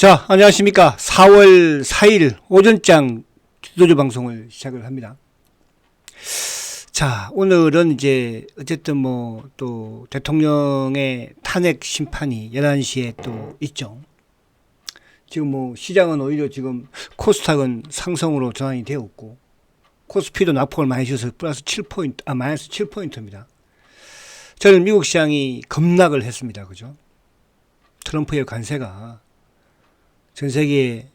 자, 안녕하십니까. 4월 4일 오전장 지도조 방송을 시작을 합니다. 자, 오늘은 이제 어쨌든 뭐 또 대통령의 탄핵 심판이 11시에 또 있죠. 지금 뭐 시장은 오히려 지금 코스닥은 상승으로 전환이 되었고 코스피도 낙폭을 많이 줘서 플러스 7포인트, 아, 마이너스 7포인트입니다. 저는 미국 시장이 급락을 했습니다. 그죠? 트럼프의 관세가 전 세계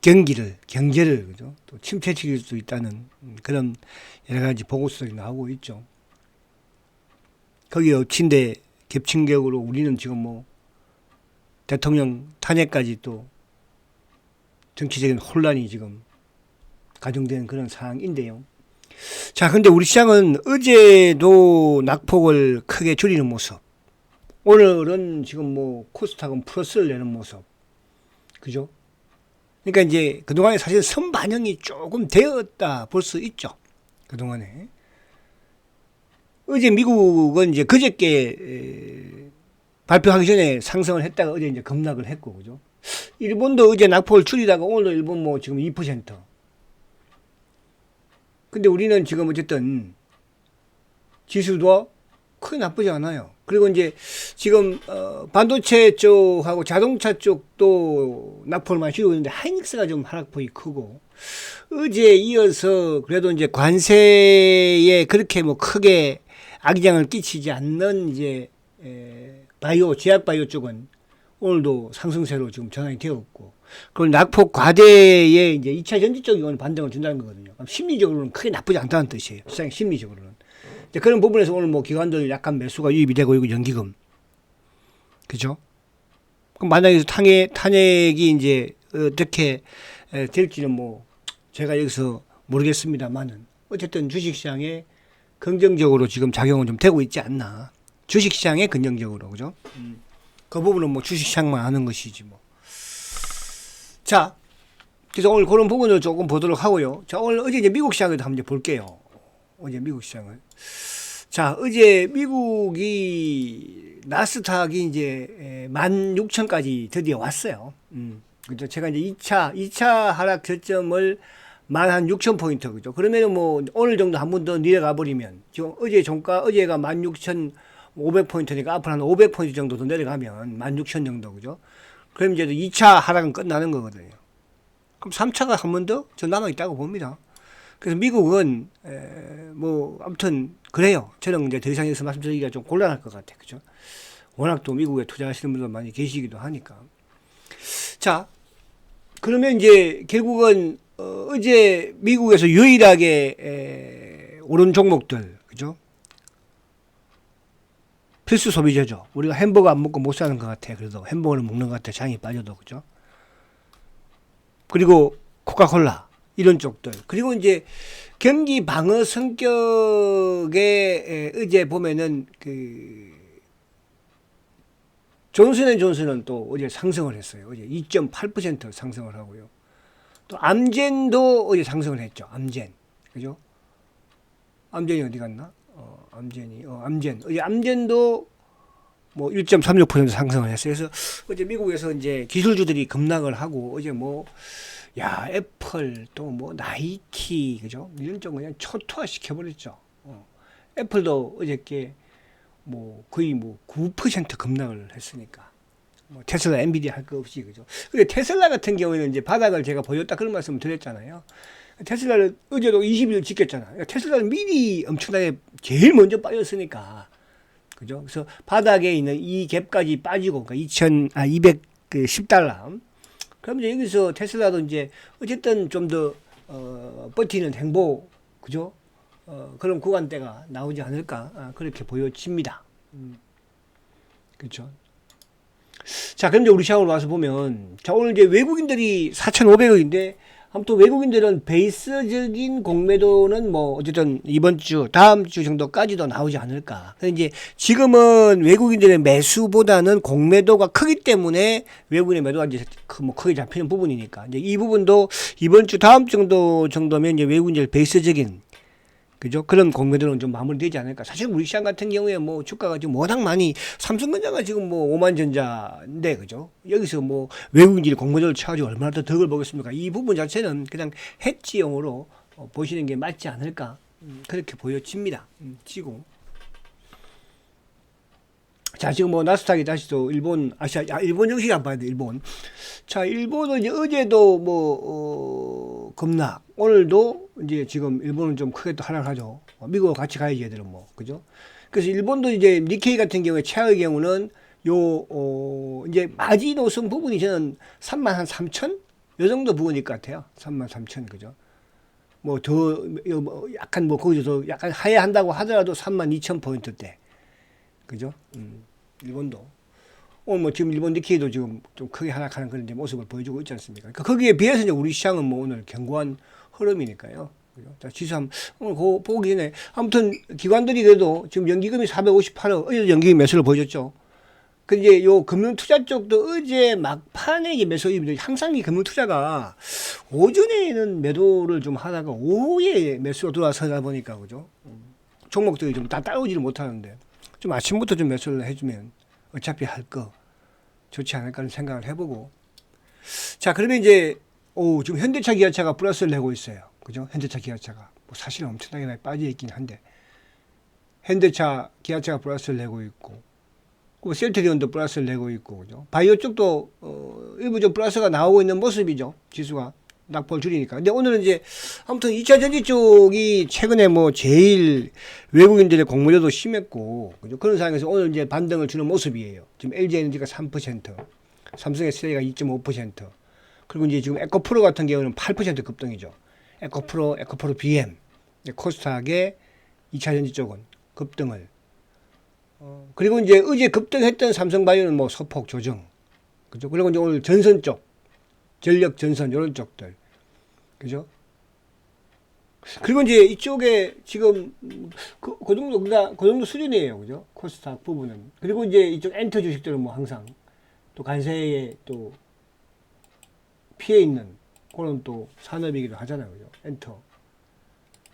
경기를 경제를 그죠 또 침체시킬 수 있다는 그런 여러 가지 보고서들이 나오고 있죠. 거기에 엎친데 겹친 격으로 우리는 지금 뭐 대통령 탄핵까지 또 정치적인 혼란이 지금 가중된 그런 상황인데요. 자, 근데 우리 시장은 어제도 낙폭을 크게 줄이는 모습. 오늘은 지금 뭐 코스닥은 플러스를 내는 모습. 그죠? 그러니까 이제 그동안에 사실 선반영이 조금 되었다 볼 수 있죠. 그동안에. 어제 미국은 이제 그저께 에, 발표하기 전에 상승을 했다가 어제 이제 급락을 했고, 그죠? 일본도 어제 낙폭을 줄이다가 오늘도 일본 뭐 지금 2%. 근데 우리는 지금 어쨌든 지수도 크게 나쁘지 않아요. 그리고 이제 지금 어 반도체 쪽하고 자동차 쪽도 낙폭을 많이 줄이고 있는데 하이닉스가 좀 하락폭이 크고 어제 이어서 그래도 이제 관세에 그렇게 뭐 크게 악영향을 끼치지 않는 이제 에 바이오 제약 바이오 쪽은 오늘도 상승세로 지금 전환이 되었고 그리고 낙폭 과대에 이제 2차 전지 쪽이 오늘 반등을 준다는 거거든요. 심리적으로는 크게 나쁘지 않다는 뜻이에요. 시장 심리적으로는. 그런 부분에서 오늘 뭐 기관들 약간 매수가 유입이 되고 있고 연기금. 그죠? 그럼 만약에 탄핵, 탄핵이 이제 어떻게 에, 될지는 뭐 제가 여기서 모르겠습니다만은 어쨌든 주식시장에 긍정적으로 지금 작용은 좀 되고 있지 않나. 주식시장에 긍정적으로. 그죠? 음. 그 부분은 뭐 주식시장만 아는 것이지 뭐. 자, 그래서 오늘 그런 부분을 조금 보도록 하고요. 자, 오늘 어제 이제 미국 시장을 한번 볼게요. 어제 미국 시장을. 자, 어제 미국이 나스닥이 이제 16,000까지 드디어 왔어요. 음. 그죠. 제가 이제 2차, 2차 하락 저점을 만한 6천 포인트 그죠. 그러면은 뭐 오늘 정도 한 번 더 내려가 버리면 지금 어제 종가 어제가 16,500 포인트니까 앞으로 한 500 포인트 정도 더 내려가면 16,000 정도 그죠. 그럼 이제 2차 하락은 끝나는 거거든요. 그럼 3차가 한 번 더 저 남아 있다고 봅니다. 그래서 미국은 에, 뭐 아무튼 그래요. 저는 이제 더 이상 여기서 말씀드리기가 좀 곤란할 것 같아요. 그죠? 워낙 또 미국에 투자하시는 분들 많이 계시기도 하니까. 자, 그러면 이제 결국은 어, 어제 미국에서 유일하게 에, 오른 종목들, 그죠? 필수 소비재죠. 우리가 햄버거 안 먹고 못 사는 것 같아. 그래도 햄버거를 먹는 것 같아. 장이 빠져도 그죠? 그리고 코카콜라 이런 쪽들. 그리고 이제 경기 방어 성격의 어제 보면은 그 존슨앤 존슨은 또 어제 상승을 했어요. 어제 2.8% 상승을 하고요. 또 암젠도 어제 상승을 했죠. 암젠. 그죠? 암젠이 어디 갔나? 어, 암젠이, 어, 암젠. 어제 암젠도 뭐 1.36% 상승을 했어요. 그래서 어제 미국에서 이제 기술주들이 급락을 하고 어제 뭐, 야, 애플 또 뭐 나이키, 그죠? 이런 쪽 그냥 초토화 시켜버렸죠. 어. 애플도 어저께 뭐 거의 뭐 9% 급락을 했으니까. 뭐 테슬라, 엔비디아 할 거 없이 그죠. 근데 테슬라 같은 경우에는 이제 바닥을 제가 보였다 그런 말씀을 드렸잖아요. 테슬라를 어제도 20일 지켰잖아요. 테슬라는 미리 엄청나게 제일 먼저 빠졌으니까. 그죠? 그래서 바닥에 있는 이 갭까지 빠지고, 그러니까 2,000, 아, 210달러. 그럼 이제 여기서 테슬라도 이제 어쨌든 좀 더, 어, 버티는 행보, 그죠? 어, 그런 구간대가 나오지 않을까, 아, 그렇게 보여집니다. 음. 그렇죠. 자, 그럼 이제 우리 시장으로 와서 보면, 자, 오늘 이제 외국인들이 4,500억인데, 아무튼 외국인들은 베이스적인 공매도는 뭐 어쨌든 이번 주, 다음 주 정도까지도 나오지 않을까. 이제 지금은 외국인들의 매수보다는 공매도가 크기 때문에 외국인의 매도가 이제 크- 뭐 크게 잡히는 부분이니까. 이제 이 부분도 이번 주 다음 정도 정도면 이제 외국인들 베이스적인 그죠? 그런 공매도는 좀 마무리되지 않을까. 사실 우리 시장 같은 경우에 뭐 주가가 지금 워낙 많이 삼성전자가 지금 뭐 5만 전자인데 그죠? 여기서 뭐 외국인들이 공매도를 쳐가지고 얼마나 더 덕을 보겠습니까? 이 부분 자체는 그냥 해지용으로 어, 보시는 게 맞지 않을까. 음, 그렇게 보여집니다. 음, 지고. 자, 지금 뭐 나스닥이 다시 또 일본 아시아, 아, 일본 정식 안 봐야 돼, 일본. 자, 일본은 이제 어제도 뭐, 어, 급락. 오늘도 이제 지금 일본은 좀 크게 또 하락하죠. 어, 미국 같이 가야지 얘들은 뭐, 그죠? 그래서 일본도 이제 니케이 같은 경우에 최하의 경우는 요, 어, 이제 마지노선 부분이 저는 3만 한 3천? 요 정도 부분일 것 같아요. 3만 3천, 그죠? 뭐 더, 요뭐 약간 뭐 거기서 더 약간 하회한다고 하더라도 3만 2천 포인트대. 그죠? 음, 일본도. 오늘 뭐 지금 일본 니케이도 지금 좀 크게 하락하는 그런 모습을 보여주고 있지 않습니까? 그러니까 거기에 비해서 이제 우리 시장은 뭐 오늘 견고한 흐름이니까요. 자, 지수 한 오늘 그거 보기 전에 아무튼 기관들이 그래도 지금 연기금이 458억, 어제도 연기금 매수를 보여줬죠. 그 이제 요 금융 투자 쪽도 어제 막판에 이제 매수입니다. 항상 이 금융 투자가 오전에는 매도를 좀 하다가 오후에 매수가 들어와서다 보니까 그죠? 음, 종목들이 좀 다 따라오지를 못하는데 좀 아침부터 좀 매수를 해주면 어차피 할 거 좋지 않을까 하는 생각을 해보고. 자 그러면 이제 오 지금 현대차 기아차가 플러스를 내고 있어요. 그죠? 현대차 기아차가. 뭐 사실 엄청나게 많이 빠져 있긴 한데. 현대차 기아차가 플러스를 내고 있고 그 셀트리온도 플러스를 내고 있고 그죠? 바이오 쪽도 어, 일부 좀 플러스가 나오고 있는 모습이죠 지수가 낙폭을 줄이니까. 근데 오늘은 이제 아무튼 2차 전지 쪽이 최근에 뭐 제일 외국인들의 공모료도 심했고 그죠? 그런 상황에서 오늘 이제 반등을 주는 모습이에요. 지금 LG 에너지가 3%, 삼성의 세대가 2.5%, 그리고 이제 지금 에코프로 같은 경우는 8% 급등이죠. 에코프로, 에코프로 BM, 코스닥의 2차 전지 쪽은 급등을. 어, 그리고 이제 어제 급등했던 삼성바이오는 뭐 소폭 조정. 그죠? 그리고 이제 오늘 전선 쪽, 전력 전선 이런 쪽들 그죠? 그리고 이제 이쪽에 지금 그, 그 정도 그가 그 정도 수준이에요, 그죠? 코스닥 부분은 그리고 이제 이쪽 엔터 주식들은 뭐 항상 또 간세에 또 피해 있는 그런 또 산업이기도 하잖아요, 그죠? 엔터.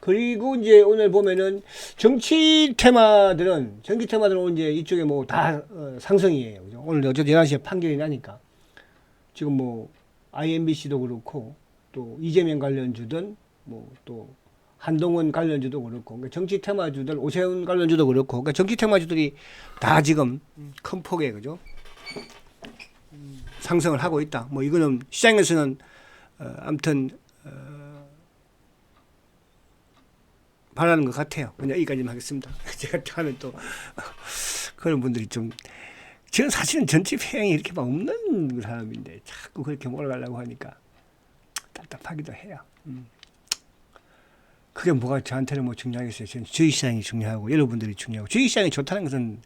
그리고 이제 오늘 보면은 정치 테마들은 정치 테마들은 이제 이쪽에 뭐다 어, 상승이에요, 그죠? 오늘 어제 11시에 판결이 나니까 지금 뭐 IMBC도 그렇고 또 이재명 관련주든 뭐또 한동훈 관련주도 그렇고 그러니까 정치 테마주들 오세훈 관련주도 그렇고 그러니까 정치 테마주들이 다 지금 큰 폭의 그죠 상승을 하고 있다. 뭐 이거는 시장에서는 어, 아무튼 어, 바라는 것 같아요. 그냥 여기까지만 하겠습니다. 제가 다음에 또 그런 분들이 좀 저는 사실은 전체 평이 이렇게 막 없는 사람인데 자꾸 그렇게 몰아가려고 하니까 답답하기도 해요. 음. 그게 뭐가 저한테는 뭐 중요하겠어요. 저는 주식시장이 중요하고 여러분들이 중요하고 주식시장이 좋다는 것은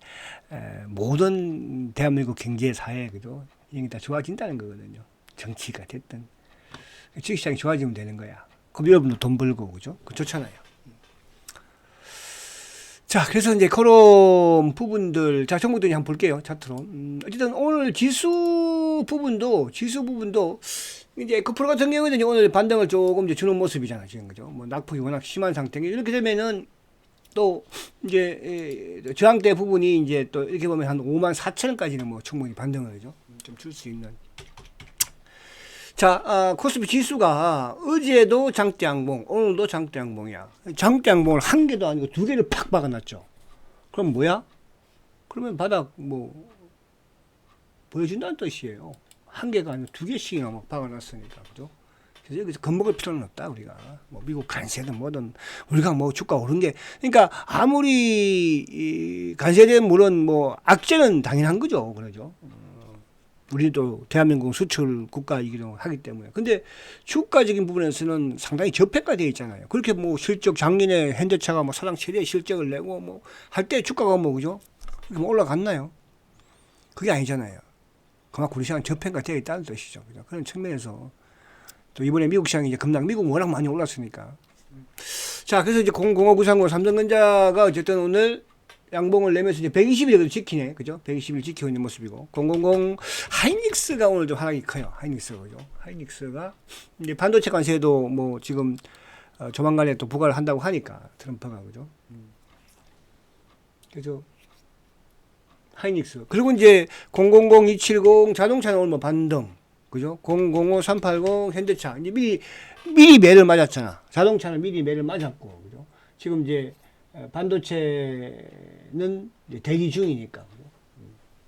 에, 모든 대한민국 경제 사회 그죠 이게 다 좋아진다는 거거든요. 정치가 됐든 주식시장이 좋아지면 되는 거야. 그럼 여러분도 돈 벌고 그죠? 그 좋잖아요. 자, 그래서 이제 그런 부분들, 자, 종목들이 한번 볼게요. 차트로. 음, 어쨌든 오늘 지수 부분도, 지수 부분도, 이제 에코프로 같은 경우에는 오늘 반등을 조금 이제 주는 모습이잖아요. 지금 그죠? 뭐 낙폭이 워낙 심한 상태에 이렇게 되면은 또 이제 에, 저항대 부분이 이제 또 이렇게 보면 한 5만 4천원까지는 뭐 충분히 반등을 그죠? 좀 줄 수 있는. 자, 아, 코스피 지수가 어제도 장대 양봉, 오늘도 장대 양봉이야. 장대 양봉을 한 개도 아니고 두 개를 팍 박아놨죠. 그럼 뭐야? 그러면 바닥 뭐 보여준다는 뜻이에요. 한 개가 아니고 두 개씩이나 막 박아놨으니까 그죠? 그래서 여기서 겁먹을 필요는 없다 우리가 뭐 미국 간세든 뭐든 우리가 뭐 주가 오른 게 그러니까 아무리 이 간세된 물은 뭐 악재는 당연한 거죠 그러죠. 우리도 대한민국 수출 국가이기도 하기 때문에. 근데 주가적인 부분에서는 상당히 저평가되어 있잖아요. 그렇게 뭐 실적 작년에 현대차가 뭐 사상 최대 실적을 내고 뭐 할 때 주가가 뭐 그죠? 뭐 올라갔나요? 그게 아니잖아요. 그만큼 우리 시장 저평가되어 있다는 뜻이죠. 그죠? 그런 측면에서 또 이번에 미국 시장이 이제 급락, 미국 워낙 많이 올랐으니까. 자, 그래서 이제 00593고 삼성전자가 어쨌든 오늘 양봉을 내면서 이제 120일 지키네. 그죠? 120일 지키고 있는 모습이고. 000 하이닉스가 오늘 좀 하락이 커요. 하이닉스가 그죠? 하이닉스가 이제 반도체 관세도 뭐 지금 어, 조만간에 또 부과를 한다고 하니까 트럼프가 그죠. 음. 그래서 하이닉스 그리고 이제 000270 자동차는 오늘 뭐 반등 그죠? 005380 현대차 이제 미리 미리 매를 맞았잖아. 자동차는 미리 매를 맞았고 그죠? 지금 이제 어, 반도체는 이제 대기 중이니까.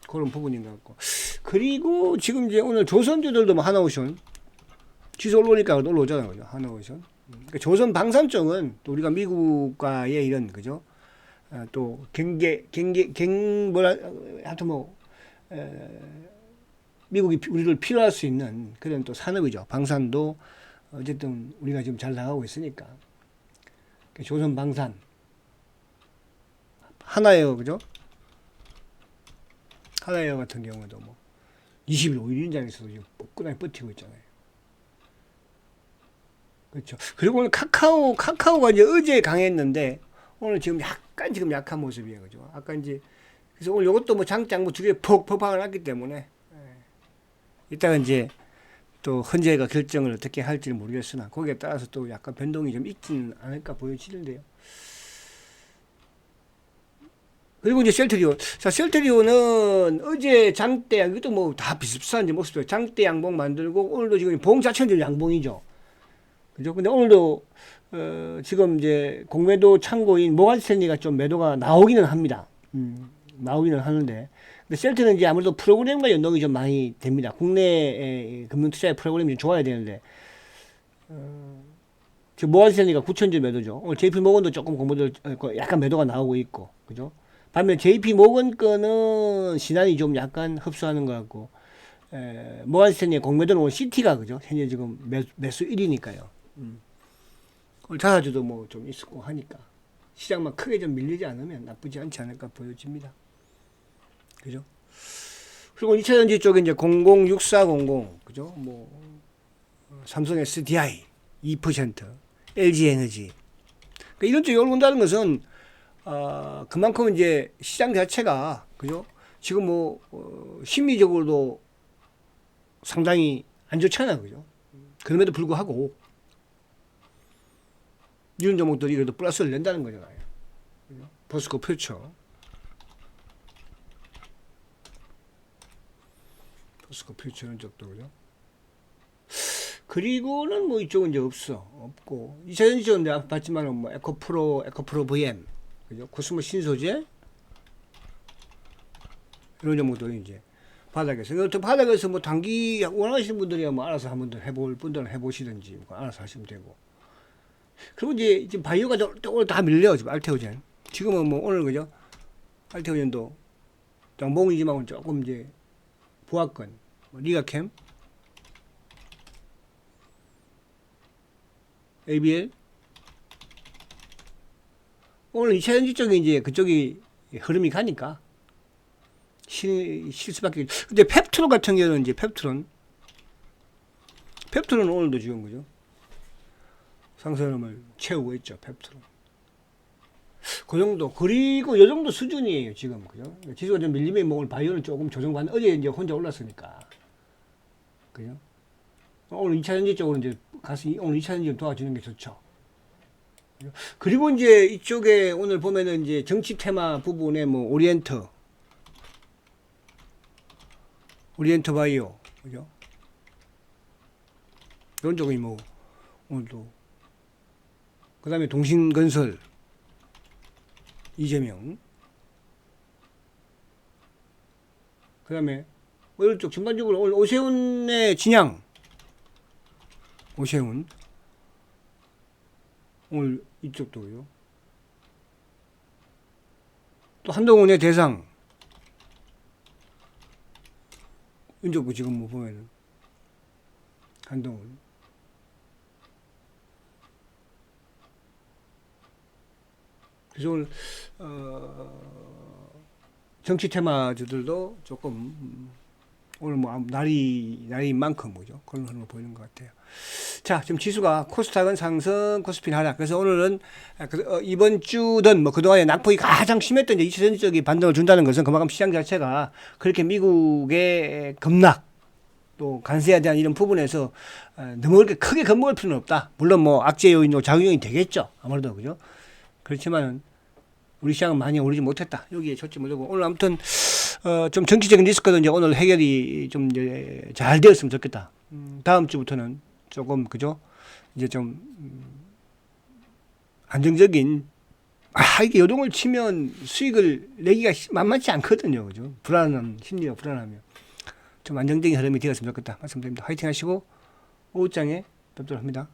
그런 부분인 것 같고. 그리고 지금 이제 오늘 조선주들도 뭐 하나오션. 지수 올라오니까 올라오잖아요. 그죠? 하나오션. 음, 그러니까 조선 방산 쪽은 또 우리가 미국과의 이런 그죠? 어, 또 경계 경계 경 뭐라 어, 하여튼 뭐 에, 미국이 피- 우리를 필요할 수 있는 그런 또 산업이죠. 방산도 어쨌든 우리가 지금 잘 나가고 있으니까. 그 조선 방산 하나에어 그죠? 하나에어 같은 경우도 뭐 20일 5일 인장에서도 지금 꿋꿋하게 버티고 있잖아요. 그렇죠. 그리고 오늘 카카오 카카오가 이제 어제 강했는데 오늘 지금 약간 지금 약한 모습이에요. 그죠? 아까 이제 그래서 오늘 이것도 뭐 장장 뭐 두개 퍽퍽 박을 났기 때문에 예. 이따가 이제 또 헌재가 결정을 어떻게 할지 는 모르겠으나 거기에 따라서 또 약간 변동이 좀 있지는 않을까 보여지는데요. 그리고 이제 셀트리오. 자, 셀트리오는 어제 장대, 이것도 뭐다 이제 모습이에요. 장대 양봉 만들고 오늘도 지금 봉 자체는 양봉이죠. 그죠? 근데 오늘도 어, 지금 이제 공매도 창고인 모간 스탠리가 좀 매도가 나오기는 합니다. 음, 나오기는 하는데. 근데 셀트는 이제 아무래도 프로그램과 연동이 좀 많이 됩니다. 국내 금융 투자의 프로그램이 좀 좋아야 되는데. 어, 지금 스탠리가 9천주 매도죠. 오늘 JP 모건도 조금 공모들 어, 약간 매도가 나오고 있고. 그죠? 반면 JP 모건 거는 신한이 좀 약간 흡수하는 것 같고. 에, 모간 스탠리의 공매도는 오늘 시티가 그죠? 현재 지금 매, 매수 1위니까요. 음. 자사주도 뭐 좀 있었고 하니까 시장만 크게 좀 밀리지 않으면 나쁘지 않지 않을까 보여집니다. 그죠? 그리고 2차 전지 쪽에 이제 006400 그죠? 뭐 어, 삼성 SDI 2% LG 에너지 그러니까 이런 쪽이 올라온다는 것은 어, 그만큼 이제 시장 자체가 그죠? 지금 뭐 어, 심리적으로도 상당히 안 좋잖아 그죠? 그럼에도 불구하고 이런 종목들이 그래도 플러스를 낸다는 거잖아요. 포스코 퓨처. 포스코 퓨처 이런 쪽도 그죠? 그리고는 뭐 이쪽은 이제 없어. 없고. 이차전지 쪽은 내가 봤지만은 뭐 에코프로, 에코프로 VM. 그죠? 코스모 신소재. 이런 종목들이 이제 바닥에서. 또 바닥에서 뭐 단기 원하시는 분들이야 뭐 알아서 한번 더 해볼 분들은 해보시든지 뭐 알아서 하시면 되고. 그리고 이제 지금 바이오가 오늘 다 밀려 지금 알테오젠. 지금은 뭐 오늘 그죠? 알테오젠도 장봉이지만 조금 이제 보합권, 뭐 리가캠, ABL. 오늘 2차전지 쪽에 이제 그쪽이 흐름이 가니까 실, 실 수밖에. 근데 펩트론 같은 경우는 이제 펩트론. 펩트론은 오늘도 지금 그죠? 상승을 채우고 있죠, 펩트론. 그 정도. 그리고 이 정도 수준이에요, 지금. 그죠? 지수가 좀 밀리면 뭐 오늘 바이오는 조금 조정받는, 어제 이제 혼자 올랐으니까. 그죠? 오늘 2차 전지 쪽으로 이제 가서 이- 오늘 2차 전지 좀 도와주는 게 좋죠. 그리고 이제 이쪽에 오늘 보면은 이제 정치 테마 부분에 뭐 오리엔트, 오리엔트 바이오, 그죠? 이런 쪽이 뭐 오늘도. 그 다음에 동신건설. 이재명. 그 다음에 오늘 쪽 전반적으로 오늘 오세훈의 진양. 오세훈 오늘 이쪽도요. 또 한동훈의 대상. 이쪽 지금 뭐 보면은. 한동훈. 그래서 오늘 어, 정치 테마주들도 조금 음, 오늘 뭐 날이 날인 만큼 뭐죠 그런 흐름을 보이는 것 같아요. 자 지금 지수가 코스닥은 상승, 코스피는 하락. 그래서 오늘은 아, 그, 어, 이번 주든 뭐 그동안에 낙폭이 가장 심했던 이제 2차 전지적인 반등을 준다는 것은 그만큼 시장 자체가 그렇게 미국의 급락 또 관세에 대한 이런 부분에서 어, 너무 그렇게 크게 겁먹을 필요는 없다. 물론 뭐 악재 요인도 작용이 되겠죠. 아무래도 그죠. 그렇지만은 우리 시장은 많이 오르지 못했다. 여기에 좋지 못하고 오늘 아무튼 어, 좀 정치적인 리스크도 이제 오늘 해결이 좀 잘 되었으면 좋겠다. 음, 다음 주부터는 조금 그죠. 이제 좀 음, 안정적인 아 이게 요동을 치면 수익을 내기가 시- 만만치 않거든요. 그죠? 불안한 심리가 불안하면 좀 안정적인 흐름이 되었으면 좋겠다 말씀드립니다. 화이팅 하시고 오후장에 뵙도록 합니다.